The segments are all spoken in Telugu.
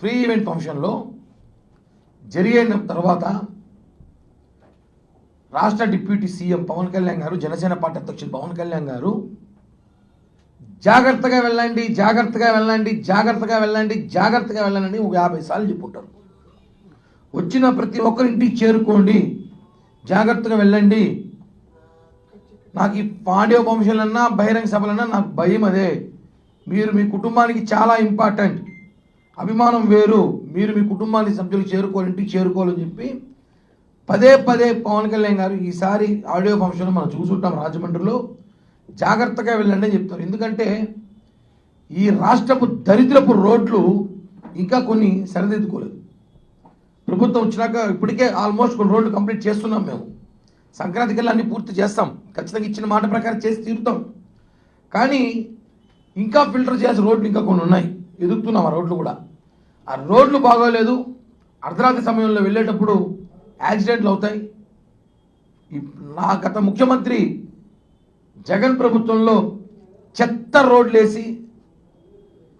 ఫ్రీ ఈవెంట్ ఫంక్షన్లో జరిగిన తర్వాత రాష్ట్ర డిప్యూటీ సీఎం పవన్ కళ్యాణ్ గారు జనసేన పార్టీ అధ్యక్షులు పవన్ కళ్యాణ్ గారు జాగ్రత్తగా వెళ్ళండి జాగ్రత్తగా వెళ్ళండి జాగ్రత్తగా వెళ్ళండి జాగ్రత్తగా వెళ్ళండి ఒక యాభై సార్లు చెప్పుంటారు వచ్చిన ప్రతి ఒక్కరింటికి చేరుకోండి జాగ్రత్తగా వెళ్ళండి. నాకు ఈ పాండ్యో ఫంక్షన్లన్నా బహిరంగ సభలన్నా నాకు భయం అదే. మీరు మీ కుటుంబానికి చాలా ఇంపార్టెంట్. అభిమానం వేరు మీరు మీ కుటుంబాన్ని సభ్యులు చేరుకోవాలి ఇంటికి చేరుకోవాలని చెప్పి పదే పదే పవన్ కళ్యాణ్ గారు ఈసారి ఆడియో ఫంక్షన్ మనం చూసుంటాం రాజమండ్రిలో. జాగ్రత్తగా వెళ్ళండి అని చెప్తారు. ఎందుకంటే ఈ రాష్ట్రపు దరిద్రపు రోడ్లు ఇంకా కొన్ని సరిదిద్దుకోలేదు. ప్రభుత్వం వచ్చినాక ఇప్పటికే ఆల్మోస్ట్ కొన్ని రోడ్లు కంప్లీట్ చేస్తున్నాం మేము. సంక్రాంతికి కల్లా అన్ని పూర్తి చేస్తాం. ఖచ్చితంగా ఇచ్చిన మాట ప్రకారం చేసి తీరుతాం. కానీ ఇంకా ఫిల్టర్ చేసే రోడ్లు ఇంకా కొన్ని ఉన్నాయి. ఎదుగుతున్నాం ఆ రోడ్లు కూడా. ఆ రోడ్లు బాగోలేదు. అర్ధరాత్రి సమయంలో వెళ్ళేటప్పుడు యాక్సిడెంట్లు అవుతాయి. నా గత ముఖ్యమంత్రి జగన్ ప్రభుత్వంలో చెత్త రోడ్లు వేసి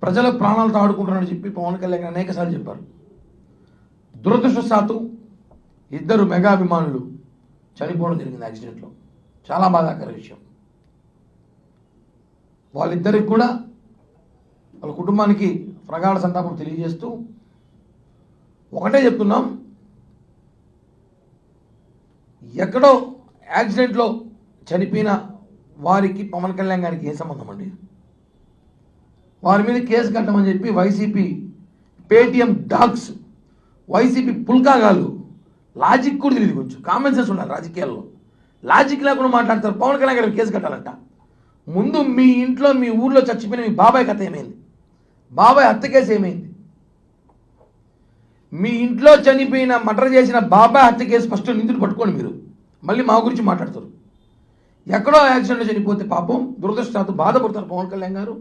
ప్రజల ప్రాణాలతో ఆడుకుంటున్నారని చెప్పి పవన్ కళ్యాణ్ అనేకసార్లు చెప్పారు. దురదృష్టశాత్తు ఇద్దరు మెగా అభిమానులు చనిపోవడం జరిగింది యాక్సిడెంట్లో. చాలా బాధాకర విషయం. వాళ్ళిద్దరికి కూడా వాళ్ళ కుటుంబానికి ప్రగాఢ సంతాపం తెలియజేస్తూ ఒకటే చెప్తున్నాం. ఎక్కడో యాక్సిడెంట్లో చనిపోయిన వారికి పవన్ కళ్యాణ్ గారికి ఏ సంబంధం అండి? వారి మీద కేసు కట్టమని చెప్పి వైసీపీ పేటిఎం డాగ్స్ వైసీపీ పుల్కాగాలు లాజిక్ కూడా తెలియదు కొంచెం. కామన్ సెన్స్ ఉండాలి రాజకీయాల్లో. లాజిక్ లేకుండా మాట్లాడతారు. పవన్ కళ్యాణ్ గారికి కేసు కట్టాలంట. ముందు మీ ఇంట్లో మీ ఊర్లో చచ్చిపోయిన మీ బాబాయ్ కథ ఏమైంది? బాబాయ్ హత్య కేసు ఏమైంది? మీ ఇంట్లో చనిపోయిన మటర్ చేసిన బాబాయ్ హత్య కేసు ఫస్ట్ నిందులు పట్టుకోండి మీరు. మళ్ళీ మా గురించి మాట్లాడతారు. ఎక్కడో యాక్సిడెంట్లో చనిపోతే పాపం దురదృష్టాత్తు బాధపడతారు పవన్ కళ్యాణ్ గారు.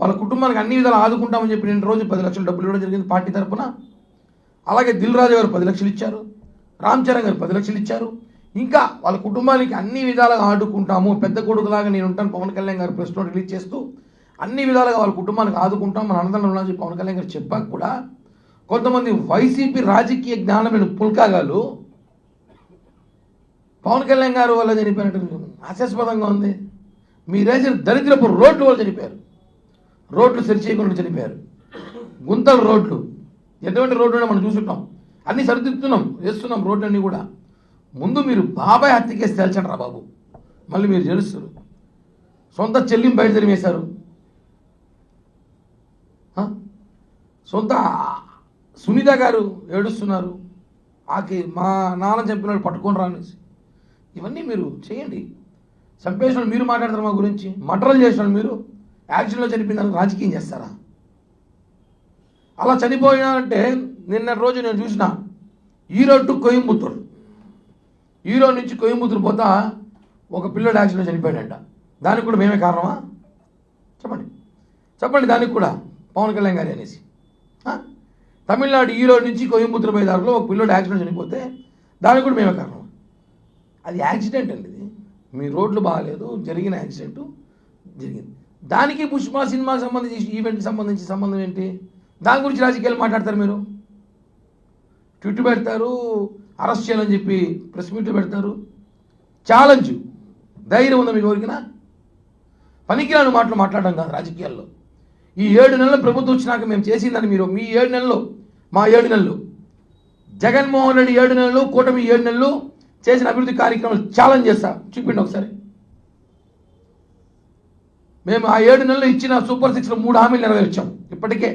వాళ్ళ కుటుంబానికి అన్ని విధాలు ఆదుకుంటామని చెప్పి నేను రోజు పది లక్షలు డబ్బులు ఇవ్వడం జరిగింది పార్టీ తరఫున అలాగే దిల్ రాజు గారు పది లక్షలు ఇచ్చారు. రామ్ చరణ్ గారు పది లక్షలు ఇచ్చారు. ఇంకా వాళ్ళ కుటుంబానికి అన్ని విధాలుగా ఆడుకుంటాము పెద్ద కొడుకులాగా నేను ఉంటాను పవన్ కళ్యాణ్ గారు ప్రెస్ నోట్ రిలీజ్ చేస్తూ. అన్ని విధాలుగా వాళ్ళ కుటుంబానికి ఆదుకుంటాం. మన అన్నదండం అని చెప్పి పవన్ కళ్యాణ్ గారు చెప్పాక కూడా కొంతమంది వైసీపీ రాజకీయ జ్ఞానమైన పుల్కాగాలు పవన్ కళ్యాణ్ గారు వల్ల చనిపోయినట్టు హాస్యాస్పదంగా ఉంది. మీరేసిన దరిద్రపు రోడ్లు వాళ్ళు చనిపోయారు రోడ్లు సరిచేయకుండా చనిపోయారు గుంతలు రోడ్లు. ఎటువంటి రోడ్లు మనం చూసుంటాం అన్నీ సరిదిద్దుతున్నాం వేస్తున్నాం రోడ్లన్నీ కూడా. ముందు మీరు బాబాయ్ హత్య కేసు తేల్చండి రా బాబు. మళ్ళీ మీరు తెలుస్తారు సొంత చెల్లిని బయట తరిమేశారు సొంత సునీత గారు ఏడుస్తున్నారు. ఆకి మా నాన్న చంపినాడు పట్టుకొని రానేసి ఇవన్నీ మీరు చేయండి. చంపేసిన మీరు మాట్లాడతారు మా గురించి మటరలు చేసిన మీరు. యాక్సిడెంట్లో చనిపోయిన రాజకీయం చేస్తారా? అలా చనిపోయినారంటే నిన్న రోజు నేను చూసిన ఈరోడ్ టు కోయంబత్తూరు. ఈరోడ్ నుంచి కోయంబత్తూరు పోతా ఒక పిల్లడు యాక్సిడెంట్లో చనిపోయాడంట. దానికి కూడా మేమే కారణమా? చెప్పండి. చెప్పండి దానికి కూడా. పవన్ కళ్యాణ్ గారి అనేసి. తమిళనాడు ఈరోజు నుంచి కోయంబత్తూరు పోయే దారిలో ఒక పిల్లోడు యాక్సిడెంట్ చనిపోతే దానికి కూడా మేమే కారణం. అది యాక్సిడెంట్ అండి ఇది. మీ రోడ్లు బాగాలేదు జరిగిన యాక్సిడెంట్ జరిగింది. దానికి పుష్ప సినిమాకి సంబంధించి ఈవెంట్కి సంబంధించి సంబంధం ఏంటి? దాని గురించి రాజకీయాలు మాట్లాడతారు మీరు. ట్విట్ పెడతారు అరెస్ట్ చేయాలని చెప్పి ప్రెస్ మీట్లు పెడతారు. ఛాలెంజ్. ధైర్యం ఉందా మీకు ఎవరికినా? పనికిరాని మాటలు మాట్లాడడం కాదు రాజకీయాల్లో. ఈ ఏడు నెలలు ప్రభుత్వం వచ్చినాక మేము చేసిందని మీరు మీ ఏడు నెలలు మా ఏడు నెలలు. జగన్మోహన్ రెడ్డి ఏడు నెలలు కూటమి ఏడు నెలలు చేసిన అభివృద్ధి కార్యక్రమాలు ఛాలెంజ్ చేస్తా. చూపిండి ఒకసారి. మేము ఆ ఏడు నెలలు ఇచ్చిన సూపర్ సిక్స్లో మూడు హామీలు నెరవేర్చాం. ఇప్పటికే.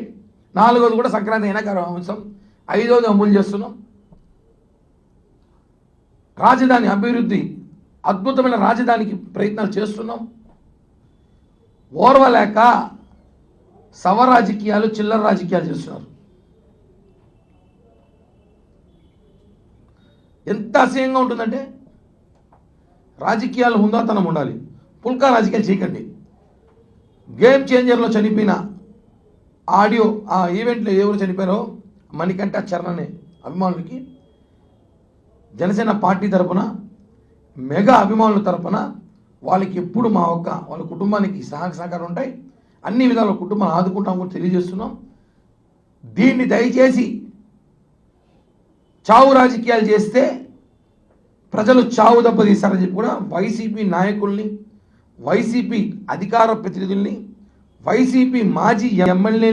నాలుగోది కూడా సంక్రాంతి అయినాక అంశం ఐదోది అమలు చేస్తున్నాం. రాజధాని అభివృద్ధి అద్భుతమైన రాజధానికి ప్రయత్నాలు చేస్తున్నాం. ఓర్వలేక సవ రాజకీయాలు చిల్లర రాజకీయాలు చేస్తున్నారు. ఎంత అసహ్యంగా ఉంటుందంటే రాజకీయాలు హుందాతనం ఉండాలి. పుల్కా రాజకీయాలు చేయకండి. గేమ్ చేంజర్లో చనిపోయిన ఆడియో ఆ ఈవెంట్లో ఎవరు చనిపోయారో మణికంఠ చరణ్ అనే అభిమానులకి జనసేన పార్టీ తరపున మెగా అభిమానుల తరపున వాళ్ళకి ఎప్పుడు మా ఒక్క వాళ్ళ కుటుంబానికి సహాయ సహకారం ఉంటాయి. అన్ని విధాల కుటుంబాన్ని ఆదుకుంటాం కూడా తెలియజేస్తున్నాం. దీన్ని దయచేసి చావు రాజకీయాలు చేస్తే ప్రజలు చావు దెబ్బతీస్తారని చెప్పి కూడా వైసీపీ నాయకుల్ని వైసీపీ అధికార ప్రతినిధుల్ని వైసీపీ మాజీ ఎమ్మెల్యేని